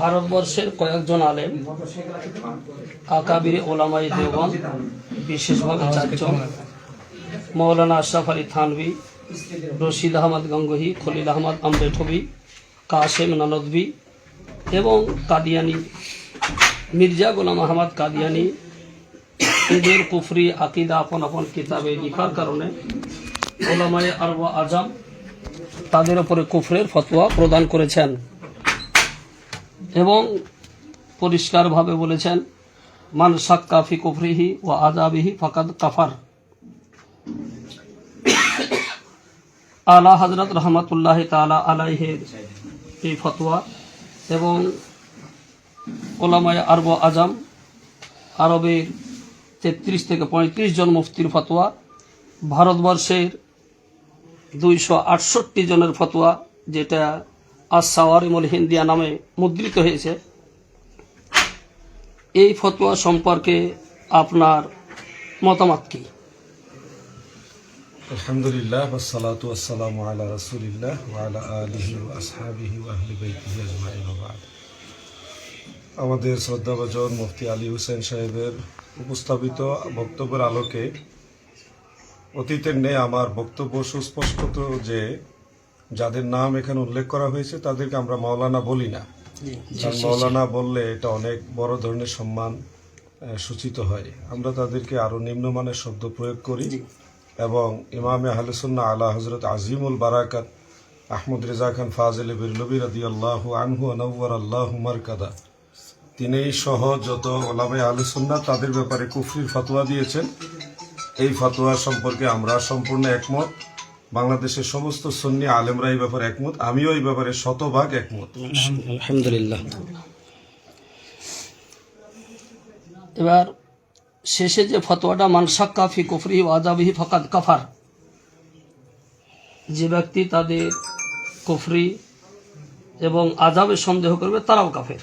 ভারতবর্ষের কয়েকজন আলেম আকাবির ওলামাই দেওবন্দ, বিশেষভাবে চারজন মৌলানা আশরাফ আলী থানভি, রশিদ আহমদ গঙ্গোহী, খলিল আহমদ আম্বেঠবি কাশেম নানদবি এবং কাদিয়ানি, মির্জা গোলাম আহমদ কাদিয়ানি। এদের কুফরি আকিদা আপন আপন কিতাবে লিখার কারণে ওলামায়ে আরব আজম তাদের উপরে কুফরের ফতোয়া প্রদান করেছেন। এবং পরিষ্কারভাবে বলেছেন, মান সাক্কা ফি কুফরিহি ও আজাবিহি ফাকাদ কাফার। আলা হজরত রহমতুল্লাহ তালা আলাইহের এই ফতোয়া এবং ওলামায় আরব আজম আরবের তেত্রিশ থেকে পঁয়ত্রিশ জন মুফতির ফতোয়া, ভারতবর্ষের দুইশো আটষট্টি জনের ফতোয়া, যেটা আসাওয়ারিমুল হিন্দিয়া নামে মুদ্রিত হয়েছে এই ফতোয়া সম্পর্কে আপনার মতামত কি আলহামদুলিল্লাহ, ওয়াসসালাতু ওয়াসসালামু আলা রাসূলিল্লাহ ওয়া আলা আলিহি আসহাবিহি ওয়া আহলি বাইতিহি আজমাইন। আমাদের শ্রদ্ধাভাজন মুফতি আলী হুসেন সাহেবের উপস্থাপিত বক্তব্যের আলোকে অতীতের নেই আমার বক্তব্য সুস্পষ্ট যে যাদের নাম এখানে উল্লেখ করা হয়েছে তাদেরকে আমরা মাওলানা বলি না। মৌলানা বললে এটা অনেক বড় ধরনের সম্মান সূচিত হয়। আমরা তাদেরকে আরও নিম্নমানের শব্দ প্রয়োগ করি এবং ইমামে আহলসুল্লাহ আলা হজরত আজিমুল বারাকাত আহমদ রেজা খান ফাজিল বিরলবি রাদি আল্লাহ আনহু আনওয়ার আল্লাহ মারকাদা। তিনি সহ যত ওলামে আহলসুন্না তাদের ব্যাপারে কুফরির ফতোয়া দিয়েছেন। এই ফতোয়া সম্পর্কে আমরা সম্পূর্ণ একমত। বাংলাদেশের সমস্ত সুন্নি আলেমরা এই ব্যাপারে একমত আমিও এই ব্যাপারে শতভাগ একমত। আলহামদুলিল্লাহ। এবার শেষে যে ফতোয়াটা মানসাক্কা ফি কুফরি আজাবিহি ফকাদ কাফার যে ব্যক্তি তাদের কুফরি এবং আজাবের সন্দেহ করবে তারাও কাফের।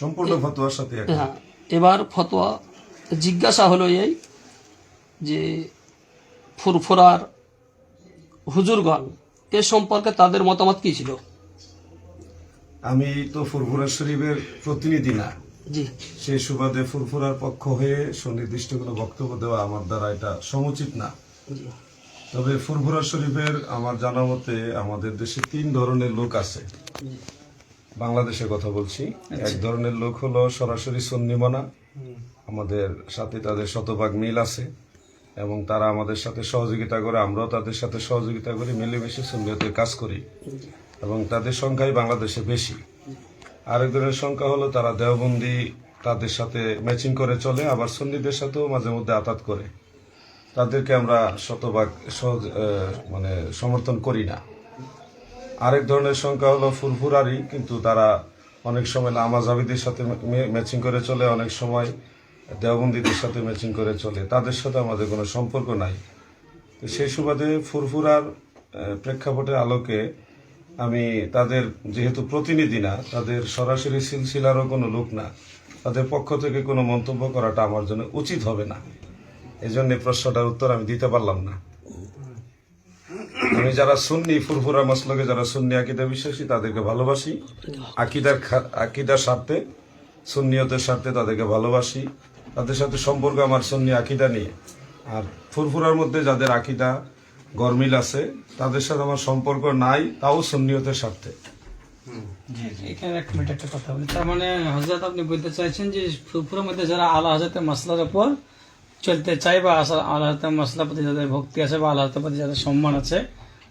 সম্পূর্ণ ফতোয়ার সাথে হ্যাঁ এবার ফতোয়া জিজ্ঞাসা হলো এই যে ফুরফুরার হুজুরগণ এ সম্পর্কে তাদের মতামত কি ছিল? আমি তো ফুরফুরা শরীফের প্রতিনিধি না। জি। সেই সুবাদে ফুরফুরার পক্ষ হয়ে সুনির্দিষ্ট কোনো বক্তব্য দেওয়া আমার দ্বারা এটা সমুচিত না। তবে ফুরফুরা শরীফের আমার জানা মতে আমাদের দেশে তিন ধরনের লোক আছে। বাংলাদেশের কথা বলছি। এক ধরনের লোক হলো সরাসরি সন্নিমনা। আমাদের সাথে তাদের শতভাগ মিল আছে। এবং তারা আমাদের সাথে সহযোগিতা করে, আমরাও তাদের সাথে সহযোগিতা করি, মিলেমিশে সন্নিহতের কাজ করি। এবং তাদের সংখ্যাই বাংলাদেশে বেশি। আরেক ধরনের সংখ্যা হলো তারা দেওবন্দি, তাদের সাথে ম্যাচিং করে চলে, আবার সন্নিদের সাথেও মাঝে মধ্যে আতাত করে। তাদেরকে আমরা শতভাগ সহজ মানে সমর্থন করি না। আরেক ধরনের সংখ্যা হলো ফুরফুরারি, কিন্তু তারা অনেক সময় লামাজাবিদের সাথে ম্যাচিং করে চলে, অনেক সময় দেওবন্দিদের সাথে ম্যাচিং করে চলে। তাদের সাথে আমাদের কোনো সম্পর্ক নাই। তো সেই সুবাদে ফুরফুরার প্রেক্ষাপটের আলোকে আমি তাদের যেহেতু প্রতিনিধি না, তাদের সরাসরি সিলসিলারও কোনো লোক না, তাদের পক্ষ থেকে কোনো মন্তব্য করাটা আমার জন্য উচিত হবে না। এই জন্য প্রশ্নটার উত্তর আমি দিতে পারলাম না। আমি যারা সুন্নি, ফুরফুরা মাসলকে যারা সুন্নি আকিদা বিশ্বাসী, তাদেরকে ভালোবাসি। আকিদার আকিদার স্বার্থে সুন্নিয়তের স্বার্থে তাদেরকে ভালোবাসি। তাদের সাথে সম্পর্ক আমার সুন্নি আকিদা নিয়ে। আর ফুরফুরার মধ্যে যাদের আকিদা গরমিল আছে তাদের সাথে আমার সম্পর্ক নাই তাও সুন্নিয়তের স্বার্থে। এখানে এক মিনিট একটা কথা বলি। তার মানে হজরত আপনি বলতে চাইছেন যে ফুরফুরের মধ্যে যারা হজরতের উপর চলতে চায় বা হজরতের প্রতি যাদের ভক্তি আছে বা আল্লাহ হজরতের প্রতি যাদের সম্মান আছে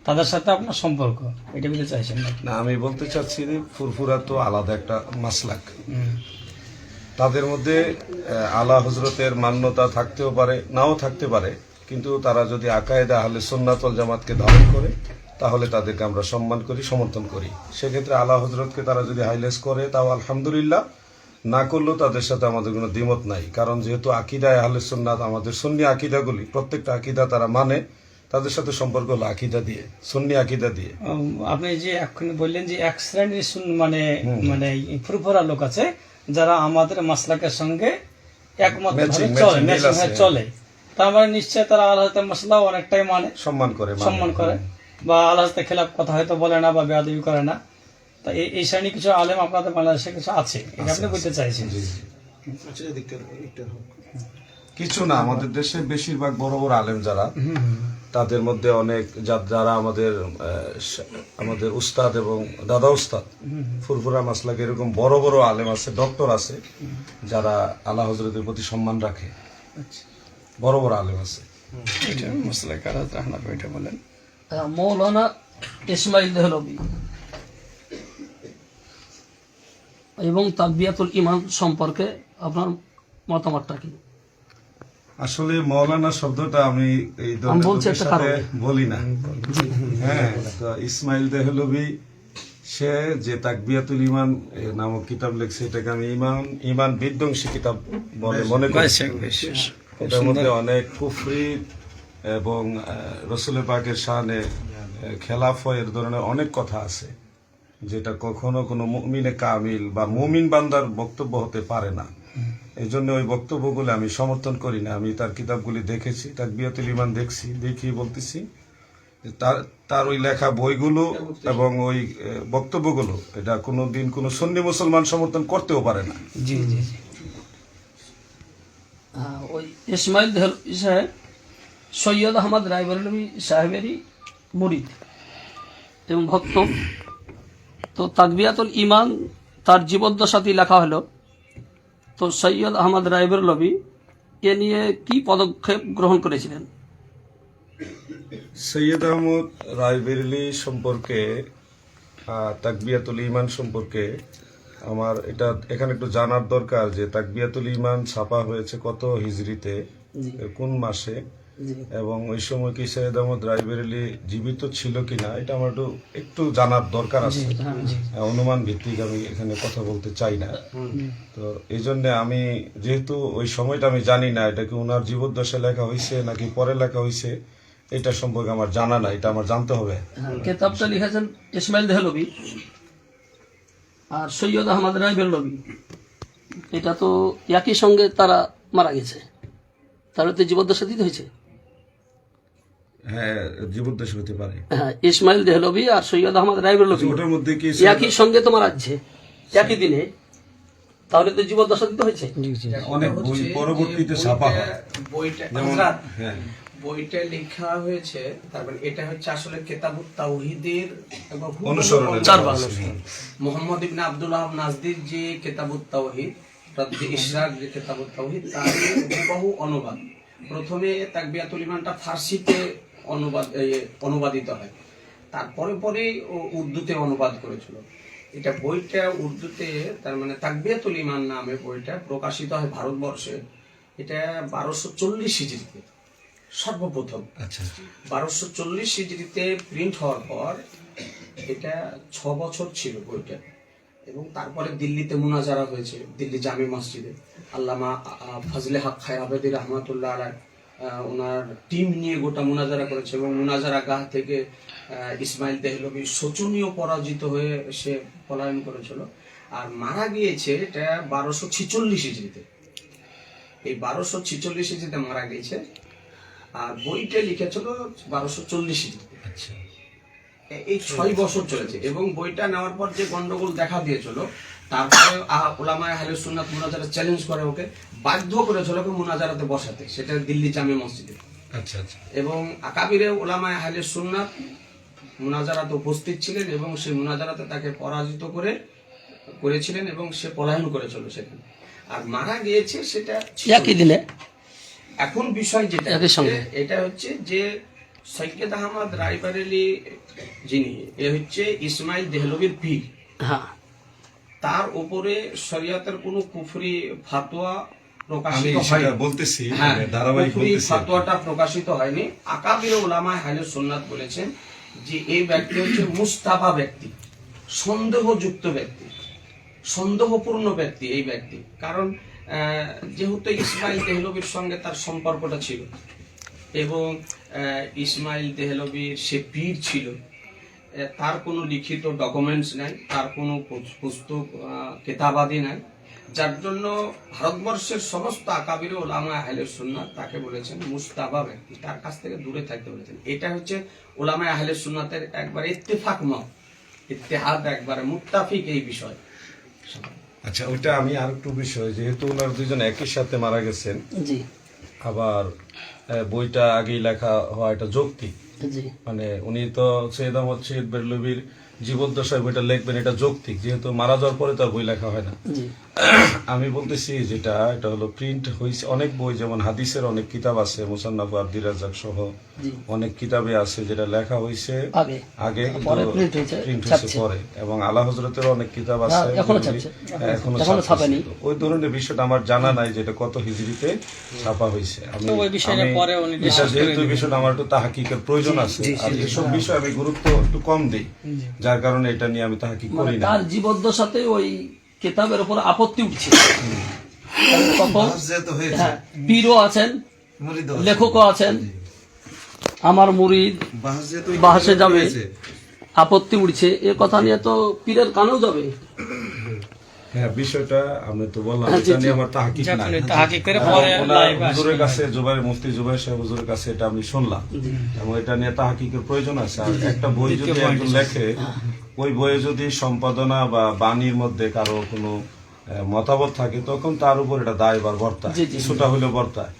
তাদের সাথে আপনার সম্পর্ক এটা বলতে চাইছেন না আমি বলতে চাচ্ছি যে ফুরফুরা তো আলাদা একটা মাসলাক। তাদের মধ্যে আলা হজরতের মান্যতা থাকতেও পারে নাও থাকতে পারে কিন্তু তারা যদি আকায়েদা আহলে সুন্নাতল জামাতকে ধারণ করে তাহলে তাদেরকে আমরা সম্মান করি সমর্থন করি। সেক্ষেত্রে আলা হজরতকে তারা যদি হাইলেস করে তাও আলহামদুলিল্লাহ না করলেও তাদের সাথে আমাদের কোনো দ্বিমত নাই। কারণ যেহেতু আকিদায় আহলে সুন্নাত আমাদের সন্নি আকিদাগুলি প্রত্যেকটা আকিদা তারা মানে তাদের সাথে সম্পর্ক হলো আকিদা দিয়ে সুন্নি আকিদা দিয়ে। আপনি যে এক্ষুনি বললেন যে এক শ্রেণির মানে মানে ফুরফুরা লোক আছে যারা আমাদের মাসলাকের সঙ্গে একমত চলে। চলে। তার মানে নিশ্চয় তারা আল্লাহ মশলা অনেকটাই মানে। সম্মান করে মানে। সম্মান করে। বা আল্লাহ খেলাফ কথা হয়তো বলে না বা বেয়াদবি করে না। তা এই এই শ্রেণি কিছু আলেম আপনাদের বাংলাদেশে কিছু আছে? এটা আপনি বলতে চাইছেন? জি। কিছু না আমাদের দেশে বেশিরভাগ বড় বড় আলেম যারা তাদের মধ্যে অনেক যারা আমাদের আমাদের উস্তাদ এবং দাদা উস্তাদ ফুরফুরা মাসলাক এরকম বড় বড় আলেম আছে ডক্টর আছে যারা আল্লাহ হজরতের প্রতি সম্মান রাখে। বড় বড় আলেম আছে। এটা মশলা কারাত বলেন। মৌলানা ইসমাইল দেহলবি। এবং তাকবিয়াতুল ইমান সম্পর্কে আপনার মতামতটা কি? আসলে মৌলানা শব্দটা আমি এই একটা সাথে বলি না। হ্যাঁ তো ইসমাইল দেহলবি সে যে তাকবিয়াতুল ইমান নামক কিতাব লিখছে এটাকে আমি ইমান ইমান বিধ্বংসী কিতাব বলে মনে করি। এটার মধ্যে অনেক কুফরি এবং রসুলের পাকের শানে খেলাফ এর ধরনের অনেক কথা আছে যেটা কখনো কোনো মুমিনে কামিল বা মুমিন বান্দার বক্তব্য হতে পারে না। এই জন্য ওই বক্তব্যগুলো আমি সমর্থন করি না। আমি তার কিতাবগুলি দেখেছি, তার বিয়াতুল ইমান দেখছি দেখি বলতেছি তার তার ওই লেখা বইগুলো এবং ওই বক্তব্যগুলো, এটা কোনো দিন কোনো সন্নি মুসলমান সমর্থন করতেও পারে না। জি জি ওই ইসমাইল সাহেব, সৈয়দ আহমদ রায়বরলবি সাহেবেরই মুরিদ এবং ভক্ত। তো তাকবিয়াতুল ইমান তার জীবদ্দশাতেই লেখা হলো তো সৈয়দ আহমদ রায়বরলবি এ নিয়ে কি পদক্ষেপ গ্রহণ করেছিলেন? সৈয়দ আহমদ রায়বেরলি সম্পর্কে তাকবিয়াতুল ইমান সম্পর্কে আমার এটা এখানে একটু জানার দরকার যে তাকবিয়াতুল ইমান ছাপা হয়েছে কত হিজড়িতে? কোন মাসে? এবং ওই সময় কি সৈয়দ আহমদ রায়বেরেলি জীবিত ছিল কিনা এটা আমার একটু একটু জানার দরকার আছে। অনুমান ভিত্তিক আমি এখানে কথা বলতে চাই না। তো এই জন্য আমি যেহেতু ওই সময়টা আমি জানি না এটা কি ওনার জীবদ্দশায় লেখা হয়েছে নাকি পরে লেখা হয়েছে এটা সম্পর্কে আমার জানা না এটা আমার জানতে হবে। কেতাবটা লিখেছেন ইসমাইল দেহলবি আর সৈয়দ আহমদ রায়বেরলবি এটা তো একই সঙ্গে তারা মারা গেছে। তাহলে তো জীবদ্দশা দিতে হয়েছে। হ্যাঁ জীবদ্দশা হতে পারে। হ্যাঁ ইসমাইল দেহলবি আর সৈয়দ আহমদ রায়বেরলবি ওটার মধ্যে কি একই সঙ্গে তো মারা যাচ্ছে একই দিনে। তাহলে তো জীবদ্দশা দিতে হয়েছে? অনেক বই পরবর্তীতে ছাপা হয়। বইটা হ্যাঁ। বইটা লেখা হয়েছে তারপর এটা হচ্ছে আসলে কেতাবুত তাওহিদের। আছে। মোহাম্মদ ইবনে আব্দুল্লাহ নাজদির যে কেতাবুত তাওহিদ রদ্দে ইশরাক যে কেতাবুত তাওহিদ তার হুবহু অনুবাদ। প্রথমে তাকবিয়াতুল ইমানটা ফার্সিতে অনুবাদ অনুবাদিত হয়। তারপরে পরে ও উর্দুতে অনুবাদ করেছিল। এটা বইটা উর্দুতে তার মানে তাকবিয়াতুল ইমান নামে বইটা প্রকাশিত হয় ভারতবর্ষে। এটা বারোশো চল্লিশ হিজড়িতে সর্বপ্রথম। আচ্ছা। বারোশো চল্লিশ হিজড়িতে প্রিন্ট হওয়ার পর এটা ছ বছর ছিল বইটা। এবং তারপরে দিল্লিতে মুনাজারা হয়েছে দিল্লি জামি মসজিদে। আল্লামা ফজলে হক খায় আবেদি রহমতুল্লাহ আলাই আহ, ওনার টিম নিয়ে গোটা মুনাজারা করেছে এবং মুনাজারা গাহ থেকে ইসমাইল দেহলবি শোচনীয় পরাজিত হয়ে সে পলায়ন করেছিল। আর মারা গিয়েছে এটা বারোশো ছিচল্লিশ হিজড়িতে এই বারোশো ছিচল্লিশ হিজড়িতে মারা গিয়েছে। আর বইটা লিখেছিল বারোশো চল্লিশ আচ্ছা। এই ছয় বছর চলেছে এবং বইটা নেওয়ার পর যে গন্ডগোল দেখা দিয়েছিল তারপরে ওলামায়ে আহলে সুন্নাত মুনাজারা চ্যালেঞ্জ করে ওকে বাধ্য করেছিল ওকে মুনাজারাতে বসাতে। সেটা দিল্লি জামে মসজিদে। আচ্ছা আচ্ছা। এবং আকাবিরে ওলামায়ে আহলে সুন্নাত মুনাজারাতে উপস্থিত ছিলেন এবং সেই মুনাজারাতে তাকে পরাজিত করে করেছিলেন এবং সে পলায়ন করেছিল সেখানে। আর মারা গিয়েছে সেটা একই দিনে? এখন বিষয় যেটা এটা হচ্ছে যে সৈয়দ আহমদ রায়বারেলি যিনি এ হচ্ছে ইসমাইল দেহলবির পীর। হ্যাঁ। তার উপরে শরিয়াতের কোনো কুফরি ফাতোয়া প্রকাশিত বলতেছি হ্যাঁ মানে ধারাবাহিক ফাতোয়াটা প্রকাশিত হয়নি। আকাবির ওলামা হাইলে সুন্নাত বলেছেন যে এই ব্যক্তি হচ্ছে মুস্তাফা ব্যক্তি সন্দেহযুক্ত ব্যক্তি সন্দেহপূর্ণ ব্যক্তি এই ব্যক্তি। কারণ যেহেতু ইসমাইল তেহলবির সঙ্গে তার সম্পর্কটা ছিল এবং আহ, ইসমাইল তেহলবির সে পীর ছিল তার কোনো লিখিত ডকুমেন্টস নাই তার কোনো পুস্তক কেতাবাদি নাই। যার জন্য ভারতবর্ষের সমস্ত আকাবির ওলামা আহলে সুন্নাত তাকে বলেছেন মুস্তাবা ব্যক্তি। তার কাছ থেকে দূরে থাকতে বলেছেন। এটা হচ্ছে ওলামা আহলে সুন্নাতের একবার ইত্তেফাক মত। ইত্তেহাদ একবারে মুত্তাফিক এই বিষয়। আচ্ছা ওইটা আমি আর একটু বিষয় যেহেতু ওনার দুজন একই সাথে মারা গেছেন জি। আবার বইটা আগেই লেখা হওয়া এটা যৌক্তিক। মানে উনি তো সৈয়দ আহমদ শহীদ বেরলবির জীবদ্দশায় বইটা লিখবেন এটা যৌক্তিক। যেহেতু মারা যাওয়ার পরে তো আর বই লেখা হয় না। আমি বলতেছি যেটা এটা হলো প্রিন্ট হয়েছে অনেক বই যেমন হাদিসের অনেক কিতাব আছে মুসান্নাফ আব্দুর রাজাক সহ অনেক কিতাবে আছে যেটা লেখা হয়েছে আগে প্রিন্ট হয়েছে পরে। এবং আলা হজরতের অনেক কিতাব আছে এখনও ছাপছে। হ্যাঁ। ছাপেনি। ওই ধরনের বিষয়টা আমার জানা নাই যেটা কত হিজড়িতে ছাপা হয়েছে আমি যেহেতু বিষয়টা আমার একটু তাহাকিকের প্রয়োজন আছে আর এসব বিষয় আমি গুরুত্ব একটু কম দিই যার কারণে এটা নিয়ে আমি তাহাকিক মানে করি না। তার জীবদ্দশাতে ওই কেতাবের উপর আপত্তি উঠছে। হ্যাঁ, পীরও আছেন লেখকও আছেন। আমার মুরিদ বাহাসে যাবে। আপত্তি উঠছে। এ কথা নিয়ে তো পীরের কানেও যাবে। হ্যাঁ বিষয়টা আমি তো বললাম হ্যাঁ, এটা নিয়ে আমার তাহাকিক নাই। তাহাকি করে এবং পরে হুজুরের কাছে জুবাইর মুফতি জুবাইর সাহেব হুজুরের কাছে এটা আমি শুনলাম। এবং এটা নিয়ে তাহাকিকের প্রয়োজন আছে। আর একটা বই যদি একজন লেখে ওই বইয়ে যদি সম্পাদনা বা বাণীর মধ্যে কারও কোনো মতামত থাকে তখন তার উপর এটা দায়বার বর্তায়। কিছুটা হলে বর্তায়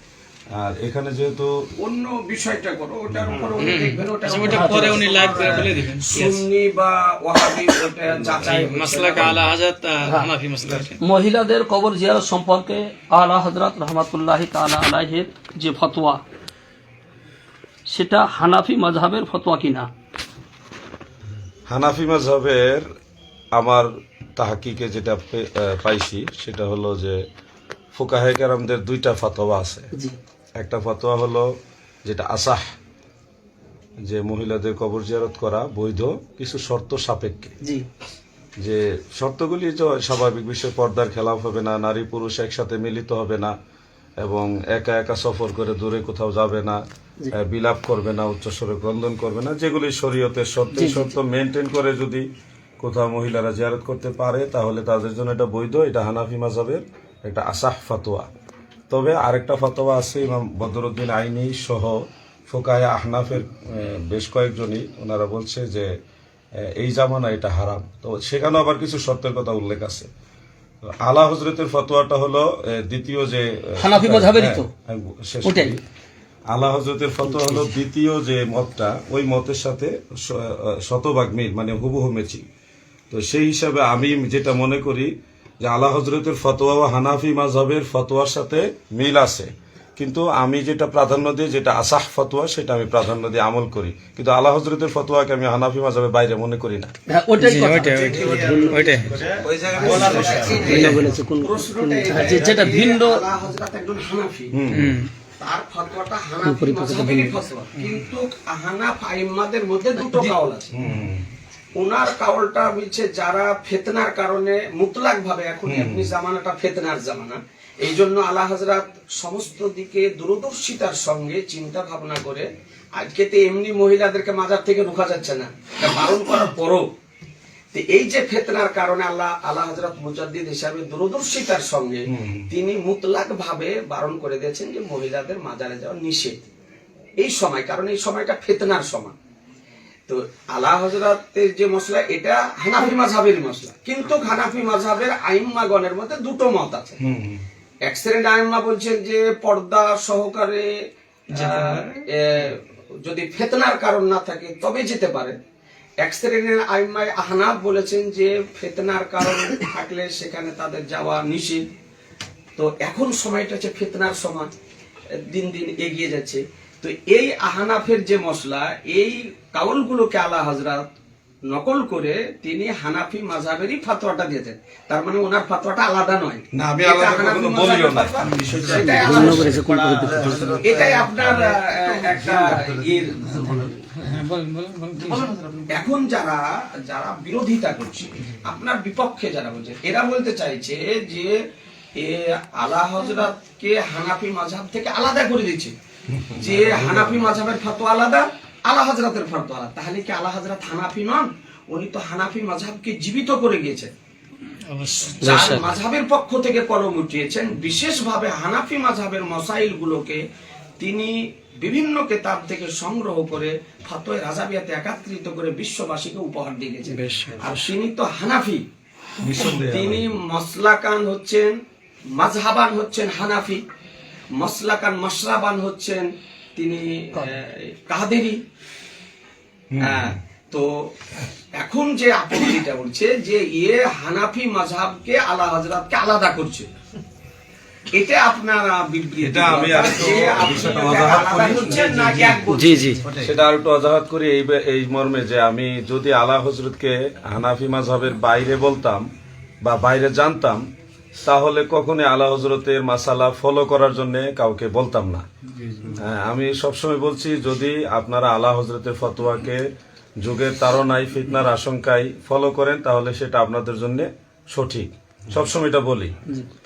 আর এখানে যেহেতু অন্য বিষয়টা করো ওটার উপর উনি দেখবেন ওটার আচ্ছা, ওটা পরে উনি লাইভ করে বলে দিবেন। সুন্নি বা ওয়াহাবি ওটা যাচাই হচ্ছে। মাসলাকা আলা হাজাত হানাফি মাসলা। মহিলাদের কবর জিয়ারত সম্পর্কে আলা হজরত রহমতুল্লাহ তালা আলাহের যে ফতোয়া সেটা হানাফি মজহাবের ফতোয়া কিনা? হানাফি mazhaবের আমার তাহাকিকে যেটা পাইছি সেটা হলো যে ফুকাহে কেরামদের দুইটা ফতোয়া আছে। একটা ফতোয়া হলো যেটা আসাহ যে মহিলাদের কবর জিয়ারত করা বৈধ কিছু শর্ত সাপেক্ষে। যে শর্তগুলি যে স্বাভাবিক বিষয় পর্দার খেলাফ হবে না নারী পুরুষ একসাথে মিলিত হবে না এবং একা একা সফর করে দূরে কোথাও যাবে না বিলাপ করবে না উচ্চস্বরে ক্রন্দন করবে না যেগুলি শরীয়তের শর্ত সত্য মেনটেন করে যদি কোথাও মহিলারা জিয়ারত করতে পারে তাহলে তাদের জন্য এটা বৈধ এটা হানাফি মাজাবের একটা আসাহ ফাতোয়া। তবে আরেকটা ফতোয়া আছে ইমাম বদরুদ্দিন আইনি সহ ফোকায় আহনাফের বেশ কয়েকজনই ওনারা বলছে যে এই জামানা এটা হারাম। তো সেখানেও আবার কিছু শর্তের কথা উল্লেখ আছে। আলা হজরতের ফতোয়াটা হলো দ্বিতীয় যে হানাফি তো? হ্যাঁ, আমি শেষ ওটাই। করি। আলা হজরতের ফতোয়া হলো দ্বিতীয় যে মতটা ওই মতের সাথে শতভাগ মিল মানে হুবহু মেচি তো সেই হিসাবে আমি যেটা মনে করি যে আলা হজরতের ফতোয়া ও হানাফি মাযহাবের ফতোয়ার সাথে মিল আছে। কিন্তু আমি যেটা প্রাধান্য দিই যেটা আসাহ ফতোয়া সেটা আমি প্রাধান্য দিয়ে আমল করি। কিন্তু আলা হজরতের ফতোয়াকে আমি হানাফি মাযহাবের বাইরে মনে করি না। হ্যাঁ যেটা ভিন্ন আলা তার ফতোয়াটা হানাফি মাযহাবেরই ফতোয়া কিন্তু হানাফ আইম্মাদের মধ্যে দুটো কাউল আছে। ওনার কাউলটা বলছে যারা ফেতনার কারণে মুতলাক ভাবে এখন এমনি জামানাটা ফেতনার জামানা। এই জন্য আল্লাহ হাজরাত সমস্ত দিকে দূরদর্শিতার সঙ্গে চিন্তা ভাবনা করে আজকে তো এমনি মহিলাদেরকে মাজার থেকে রোকা যাচ্ছে না। বারণ করার পরও এই যে ফেতনার কারণে আল্লাহ আল্লাহ হজরত মুজাদ্দিদ হিসাবে দূরদর্শিতার সঙ্গে তিনি মুতলাক ভাবে বারণ করে দিয়েছেন যে মহিলাদের মাজারে যাওয়া নিষেধ। এই সময় কারণ এই সময়টা ফেতনার সময়। তো আলা হজরতের যে মশলা এটা হানাফি মাঝহাবের মশলা। কিন্তু হানাফি মাঝহাবের আইম্মাগণের মধ্যে দুটো মত আছে। এক্সিডেন্ট আইম্মা বলছেন যে পর্দা সহকারে যদি ফেতনার কারণ না থাকে তবে যেতে পারে। আইম্মায় আহনাফ বলেছেন যে ফেতনার কারণ থাকলে সেখানে তাদের যাওয়া নিষেধ তো এখন সময়টা হচ্ছে ফিতনার সময় দিন দিন এগিয়ে যাচ্ছে। তো এই আহানাফের যে মশলা এই কাউলগুলোকে আলা হজরত নকল করে তিনি হানাফি মাঝহাবেরই ফাতোয়াটা দিয়েছেন। তার মানে ওনার ফাতোয়াটা আলাদা নয়। এটাই আপনার একটা এখন যারা যারা বিরোধিতা করছে আপনার বিপক্ষে যারা বলছে এরা বলতে চাইছে যে এ আলা হজরতকে হানাফি মাঝাব থেকে আলাদা করে দিচ্ছে যে হানাফি মাঝহাবের ফতোয়া আলাদা আলা হজরতের ফতোয়া আলাদা। তাহলে কি আলা হজরত হানাফি নন? উনি তো হানাফি মাঝহাবকে জীবিত করে গিয়েছেন। যার মাঝহাবের পক্ষ থেকে কলম উঠিয়েছেন বিশেষভাবে হানাফি মাঝহাবের মসাইল গুলোকে তিনি বিভিন্ন কেতাব থেকে সংগ্রহ করে ফাতোয় রাজাবিয়াতে একাত্রিত করে বিশ্ববাসীকে উপহার দিয়ে গেছেন। আর তিনি তো হানাফি। তিনি মসলাকান হচ্ছেন মাজহাবান হচ্ছেন হানাফি মসলাকান মশরাবান হচ্ছেন তিনি কাদেরি। হ্যাঁ, তো এখন যে আপত্তিটা উঠছে যে ইয়ে হানাফি মাঝহাবকে আলা হজরতকে আলাদা করছে। এটা আপনারা এটা আমি? জি জি। সেটা আর একটু অজাহাত করি এই এই মর্মে যে আমি যদি আলা হজরতকে হানাফি মাঝহের বাইরে বলতাম বা বাইরে জানতাম তাহলে কখনোই আলা হজরতের মাসালা ফলো করার জন্য কাউকে বলতাম না। হ্যাঁ, আমি সবসময় বলছি যদি আপনারা আলা হজরতের ফতোয়াকে যুগের তারনায় ফিতনার আশঙ্কায় ফলো করেন তাহলে সেটা আপনাদের জন্য সঠিক। সবসময় এটা বলি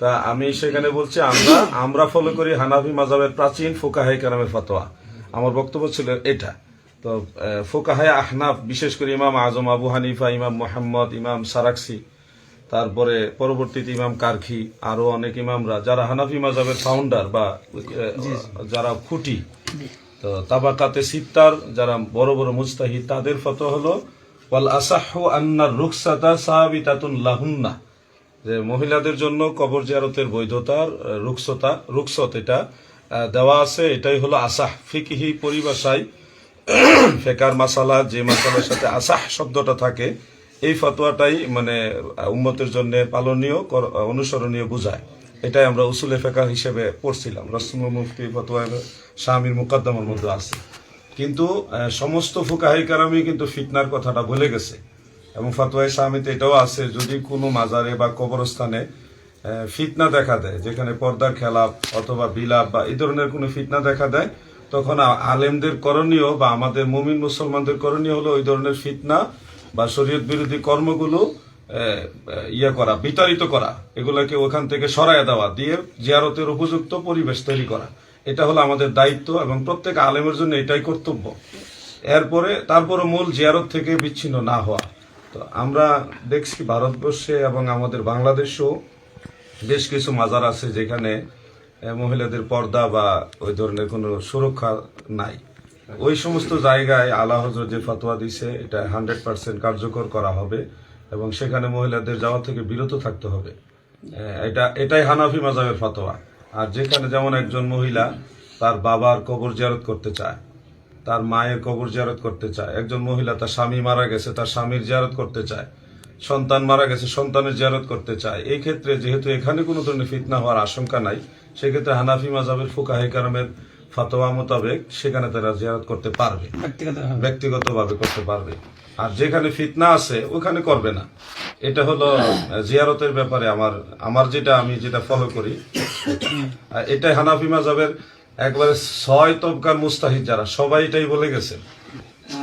তা আমি সেখানে বলছি আমরা আমরা ফলো করি হানাফি মাজাবের প্রাচীন ফোকাহাই কারামের ফতোয়া। আমার বক্তব্য ছিল এটা। তো ফোকাহায় আহনাফ বিশেষ করে ইমাম আজম আবু হানিফা ইমাম মোহাম্মদ ইমাম সারাক্সি তারপরে পরবর্তীতে ইমাম কারখি আরও অনেক ইমামরা যারা হানাফি মাজাবের ফাউন্ডার বা যারা খুঁটি। তো তাবাকাতে সিত্তার যারা বড় বড় মুস্তাহিদ তাদের ফতো হলো ওয়াল আসাহু আন্নার রুকসাতা সাহাবিতাতুন লাহুন্না। যে মহিলাদের জন্য কবর জিয়ারতের বৈধতার রুকসতা রুকসত এটা দেওয়া আছে। এটাই হলো আসাহ। ফিকিহি পরিভাষায় ফেকার মাসালা যে মাসালার সাথে আসাহ শব্দটা থাকে এই ফতোয়াটাই মানে আহ, উম্মতের জন্য পালনীয় অনুসরণীয় বোঝায়। এটাই আমরা উসুলে ফেকা হিসেবে পড়ছিলাম। রসম মুফতি ফতোয়া স্বামীর মুকদ্দমার মধ্যে আছে। কিন্তু সমস্ত ফুকাহি কারামি কিন্তু ফিতনার কথাটা বলে গেছে। এবং ফতোয়াই স্বামীতে এটাও আছে, যদি কোনো মাজারে বা কবরস্থানে ফিতনা দেখা দেয়, যেখানে পর্দার খেলাপ অথবা বিলাপ বা এই ধরনের কোনো ফিতনা দেখা দেয়, তখন আলেমদের করণীয় বা আমাদের মুমিন মুসলমানদের করণীয় হলো ওই ধরনের ফিতনা বা শরীয়ত বিরোধী কর্মগুলো ইয়ে করা, বিতাড়িত করা, এগুলোকে ওখান থেকে সরায় দেওয়া, দিয়ে জিয়ারতের উপযুক্ত পরিবেশ তৈরি করা। এটা হলো আমাদের দায়িত্ব এবং প্রত্যেক আলেমের জন্য এটাই কর্তব্য। এরপরে তারপরে মূল জিয়ারত থেকে বিচ্ছিন্ন না হওয়া। তো আমরা দেখছি ভারতবর্ষে এবং আমাদের বাংলাদেশেও বেশ কিছু মাজার আছে যেখানে মহিলাদের পর্দা বা ওই ধরনের কোনো সুরক্ষা নাই। ওই সমস্ত জায়গায় আলা হজরত যে ফতোয়া দিছে, এটা হান্ড্রেড পার্সেন্ট কার্যকর করা হবে এবং সেখানে মহিলাদের যাওয়া থেকে বিরত থাকতে হবে। এটা, এটাই হানাফি মাজাবের ফতোয়া। আর যেখানে যেমন একজন মহিলা তার বাবার কবর জিয়ারত করতে চায় তার মায়ের কবর জিয়ারত করতে চায়। একজন মহিলা তার স্বামী মারা গেছে তার স্বামীর জিয়ারত করতে চায়। সন্তান মারা গেছে সন্তানের জিয়ারত করতে চায়। এই ক্ষেত্রে যেহেতু এখানে কোনো ধরনের ফিতনা হওয়ার আশঙ্কা নাই সেক্ষেত্রে হানাফি মাজাবের ফুকাহে কারামের ফতোয়া মোতাবেক সেখানে তারা জিয়ারত করতে পারবে। ব্যক্তিগতভাবে। করতে পারবে। আর যেখানে ফিতনা আছে ওখানে করবে না। এটা হলো জিয়ারতের ব্যাপারে আমার আমার যেটা আমি যেটা ফলো করি আর এটাই হানাফি মাজাবের একবারে ছয় তবকার মুস্তাহিদ যারা সবাই এটাই বলে গেছেন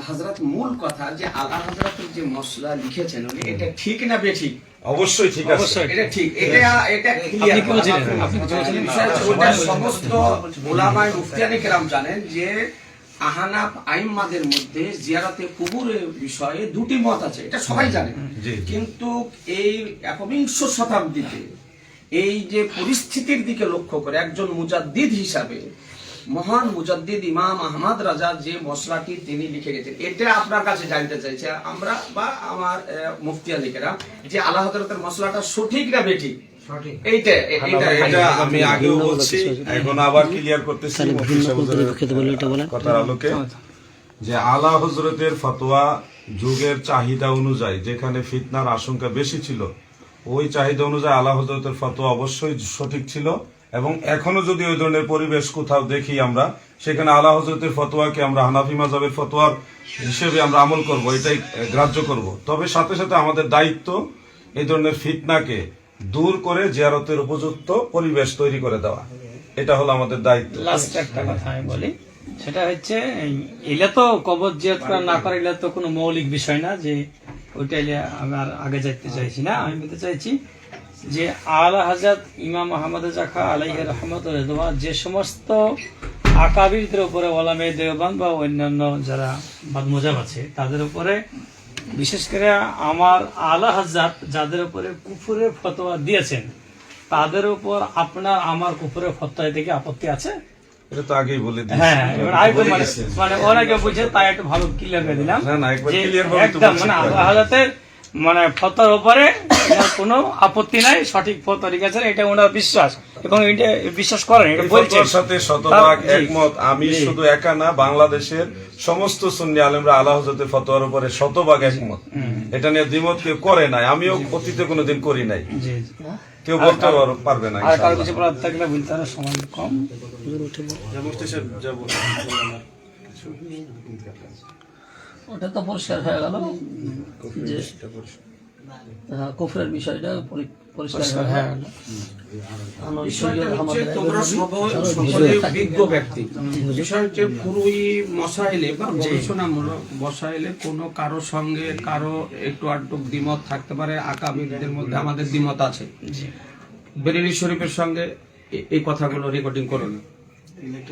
হজরত মূল কথা যে আলা হজরতের যে মশলা লিখেছেন উনি এটা ঠিক না বেঠিক? অবশ্যই ঠিক আছে। এটা এটা এটা ওটা সমস্ত ওলামায় মুফতিয়ানি কেরাম জানেন যে আহানাফ আইম্মাদের মধ্যে জিয়ারতে কুবুরের বিষয়ে দুটি মত আছে। এটা সবাই জানে। কিন্তু এই একবিংশ শতাব্দীতে এই যে পরিস্থিতির দিকে লক্ষ্য করে একজন মুজাদ্দিদ হিসাবে মহান মুজাদ্দিদ ইমাম আহমদ রাজা যে মশলাটি তিনি লিখে গেছেন এটা আপনার কাছে জানতে চাইছে আমরা বা আমার আহ, মুফতিয়ানিকেরা যে আল্লাহ হজরতের মশলাটা সঠিক না বেঠিক? সঠিক। এইটা এইটা এটা আমি আগেও বলছি এখন আবার ক্লিয়ার করতেছি মুফতি সাহেব হুজুরের কথার আলোকে যে আলা হজরতের ফতোয়া যুগের চাহিদা অনুযায়ী যেখানে ফিতনার আশঙ্কা বেশি ছিল ওই চাহিদা অনুযায়ী আলা হজরতের ফতোয়া অবশ্যই সঠিক ছিল এবং এখনও যদি ওই ধরনের পরিবেশ কোথাও দেখি আমরা, সেখানে আলা হজরতের ফতোয়াকে আমরা হানাফি মাজাবের ফতোয়ার হিসেবে আমরা আমল করব, এটাই গ্রাহ্য করব। তবে সাথে সাথে আমাদের দায়িত্ব এই ধরনের ফিতনাকে দূর করে জিয়ারতের উপযুক্ত পরিবেশ তৈরি করে দেওয়া। এটা হলো আমাদের দায়িত্ব। লাস্ট একটা কথা আমি বলি, সেটা হচ্ছে এগুলা তো কবর জিয়াত করা না করা এগুলা তো কোনো মৌলিক বিষয় না যে ওইটা এলে আমি আর আগে যাইতে চাইছি না। আমি বলতে চাইছি যে আলা হাজাত ইমাম আহমদ জাখা আলাইহ রহমত রেদওয়া যে সমস্ত আকাবিরদের উপরে ওলামে দেওবান বা অন্যান্য যারা বাদমোজাব আছে, তাদের উপরে বিশেষ করে আমার আলা হাজাত যাদের উপরে কুফুরের ফতোয়া দিয়েছেন, তাদের উপর আপনার, আমার কুফুরের ফতোয়া থেকে আপত্তি আছে? এটা তো আগেই বলে দিয়েছি। হ্যাঁ বলে মানে ফতর মানে অনেকে বুঝে তাই একটু ভালো ক্লিয়ার করে দিলাম। না, না, একবার যে clear একদম মানে হাজাতের মানে উপরে ওনার কোনো আপত্তি নাই সঠিক ফতোয়া লিখেছেন এটা ওনার বিশ্বাস। এবং এটা বিশ্বাস করেন এটা বলছেন। সাথে শতভাগ একমত। আমি শুধু একা না বাংলাদেশের সমস্ত সুন্নি আলেমরা আল্লাহ হজরতের ফতোয়ার উপরে শতভাগ একমত। এটা নিয়ে দ্বিমত কেউ করে নাই আমিও অতীতে কোনোদিন করি নাই। কেউ বলতে পারবে না আর কারও কিছু বলার থাকলে বলতে হবে সময় কম। ওটা তো পরিষ্কার হয়ে গেল। যে হ্যাঁ, কুফরের বিষয়টা হয়ে তোমরা সকলে বিজ্ঞ ব্যক্তি। বিষয় হচ্ছে পুরোই মশাইলে বা গবেষণামূলক মশাইলে কোনো কারও সঙ্গে কারও একটু আধটু দ্বিমত থাকতে পারে মধ্যে আমাদের দ্বিমত আছে। বেরেলি শরীফের সঙ্গে এই কথাগুলো রেকর্ডিং করো না।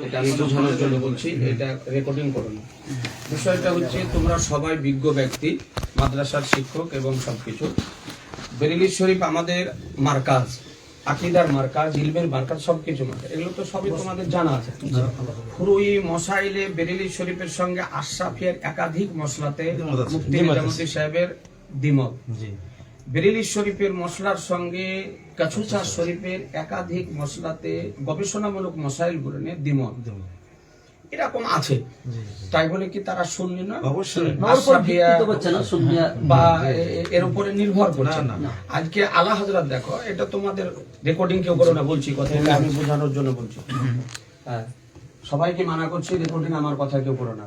এটা আমি বোঝানোর জন্য বলছি এটা রেকর্ডিং করো না। বিষয়টা হচ্ছে তোমরা সবাই বিজ্ঞ ব্যক্তি মাদ্রাসার শিক্ষক এবং সবকিছু। বেরেলি শরীফ আমাদের মার্কাজ আকিদার মার্কাজ ইলমের মার্কাজ সবকিছু মার্কাজ। এগুলো তো সবই তোমাদের জানা আছে। ফুরুই মশাইলে বেরেলি শরীফের সঙ্গে আশরাফিয়ার একাধিক মশলাতে মুফতি নিজামুদ্দিন সাহেবের দ্বিমত। বেরেলি শরীফের মশলার সঙ্গে কাছুচা শরীফের একাধিক মশলাতে গবেষণামূলক মশাইলগুলো দ্বিমত। এরকম আছে। তাই বলে কি তারা শুননি না অবশ্যই। বা এর উপরে নির্ভর করছে। না। আজকে আলা হাজরাত দেখো এটা তোমাদের রেকর্ডিং কেউ করো না বলছি কথা। আমি বোঝানোর জন্য বলছি। হ্যাঁ সবাইকে মানা করছি রেকর্ডিং আমার কথা কেউ করো না।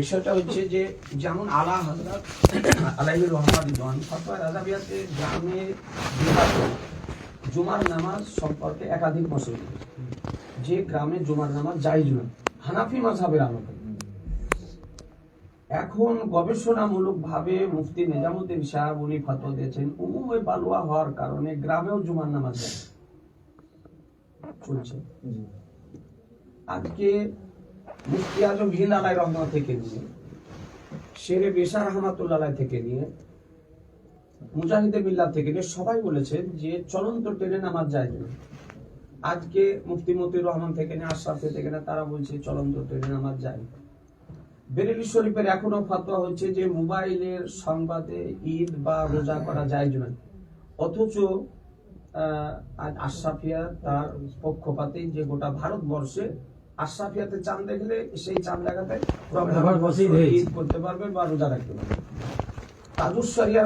বিষয়টা হচ্ছে যে যেমন আলা হাজরাত আলাইহির রহমান জন ফতোয়া রাজাবিয়াতে গ্রামে জুমার নামাজ সম্পর্কে একাধিক মশলা যে গ্রামে জুমার নামাজ জায়েজ নয়। হানাফি মাযহাবের আলোকে এখন গবেষণামূলক ভাবে মুফতি নিজামুদ্দিন সাহেব উনি ফতোয়া দিয়েছেন, উমুমে বালুয়া হওয়ার কারণে গ্রামেও জুমার নামাজ যায় চলছে। আজকে মুফতি আজম আলাই থেকে নিয়ে, শেরে বেশার রহমাতুল্লাহ থেকে নিয়ে, মুজাহিদে থেকে নিয়ে সবাই বলেছেন যে চলন্ত ট্রেনে নামাজ যায় না আজকে মুফতি মতিউর রহমান থেকে নিয়ে আশরাফ থেকে না তারা বলছে চলন্ত ট্রেনে নামাজ যায় বেরেলি শরীফের এখনও ফতোয়া হচ্ছে যে মোবাইলের সংবাদে ঈদ বা রোজা করা যায় না। অথচ আশরাফিয়া তার পক্ষপাতে যে গোটা ভারতবর্ষে আশরাফিয়াতে চাঁদ দেখলে সেই চাঁদ দেখাতে ঈদ করতে পারবে বা রোজা রাখতে পারবে শরিয়ার